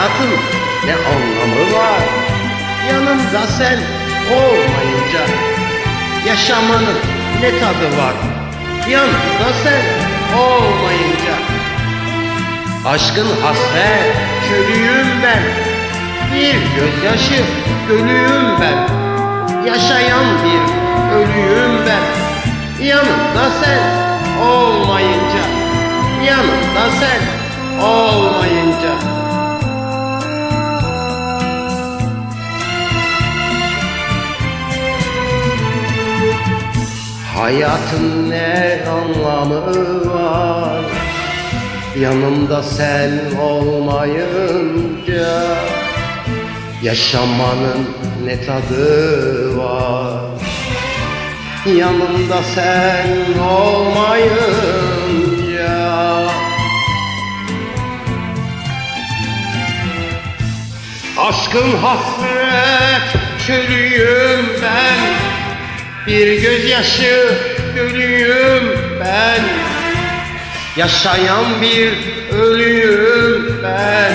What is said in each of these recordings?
Hayatın ne anlamı var? Yanımda sen olmayınca yaşamanın ne tadı var? Yanımda sen olmayınca Aşkın hasret çölüyüm ben Bir gözyaşı gölüyüm ben Yaşayan bir ölüyüm ben Yanımda sen olmayınca Yanımda sen olmayınca Hayatın ne anlamı var? Yanımda sen olmayınca Yaşamanın ne tadı var? Yanımda sen olmayınca Aşkın hasret çölüyüm Bir gözyaşı gölüyüm ben. Yaşayan bir ölüyüm ben.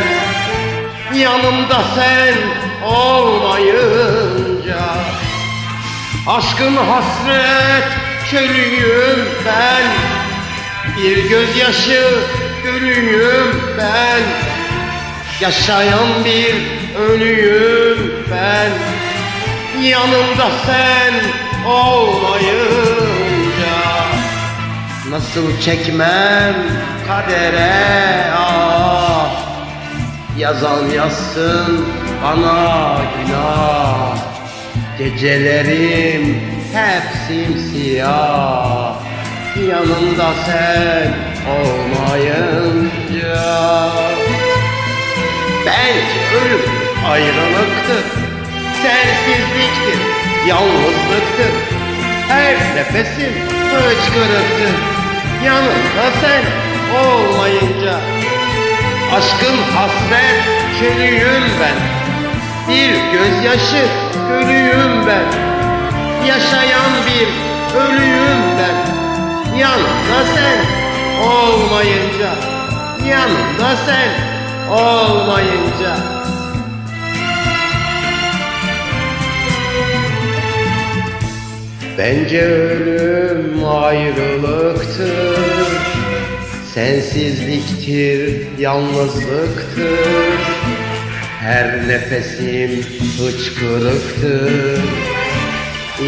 Yanımda sen olmayınca. Aşkın hasret çölüyüm ben. Bir gözyaşı gölüyüm ben. Yaşayan bir ölüyüm ben Yanımda sen olmayınca Nasıl çekmem kadere ah. Yazan yazsın bana günah. Gecelerim hep simsiyah. Yanımda sen olmayınca. Belki ölüm ayrılıktır Sensizliktir, yalnızlıktır. Her nefesim hıçkırıktır Yanımda sen olmayınca. Aşkın hasret çölüyüm ben. Bir gözyaşı gölüyüm ben. Yaşayan bir ölüyüm ben. Yanımda sen olmayınca. Yanımda sen olmayınca Bence ölüm ayrılıktır. Sensizliktir, yalnızlıktır. Her nefesim hıçkırıktır.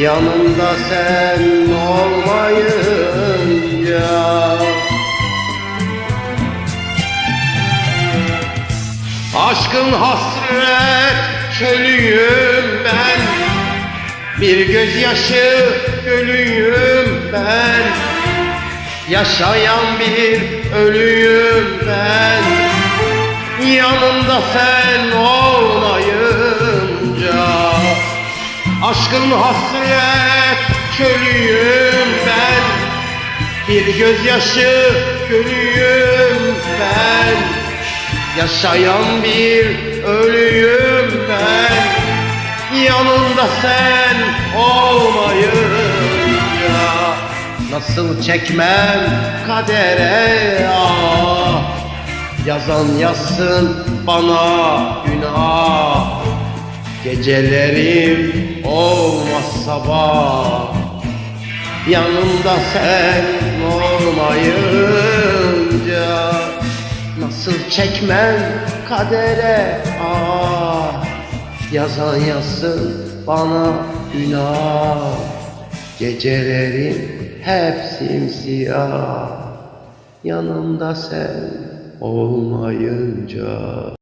Yanımda sen olmayınca. Aşkın hasret çölüyüm Bir gözyaşı gölüyüm ben. Yaşayan bir ölüyüm ben. Yanımda sen olmayınca Aşkın hasret çölüyüm ben. Bir gözyaşı gölüyüm ben. Yaşayan bir ölüyüm ben Yanımda sen olmayınca Nasıl çekmem kadere ah Yazan yazsın bana günah. Gecelerim olmaz sabah Yanımda sen olmayınca Nasıl çekmem kadere? Ah Yazan yazsın bana günah. Gecelerim hep simsiyah. Yanımda sen olmayınca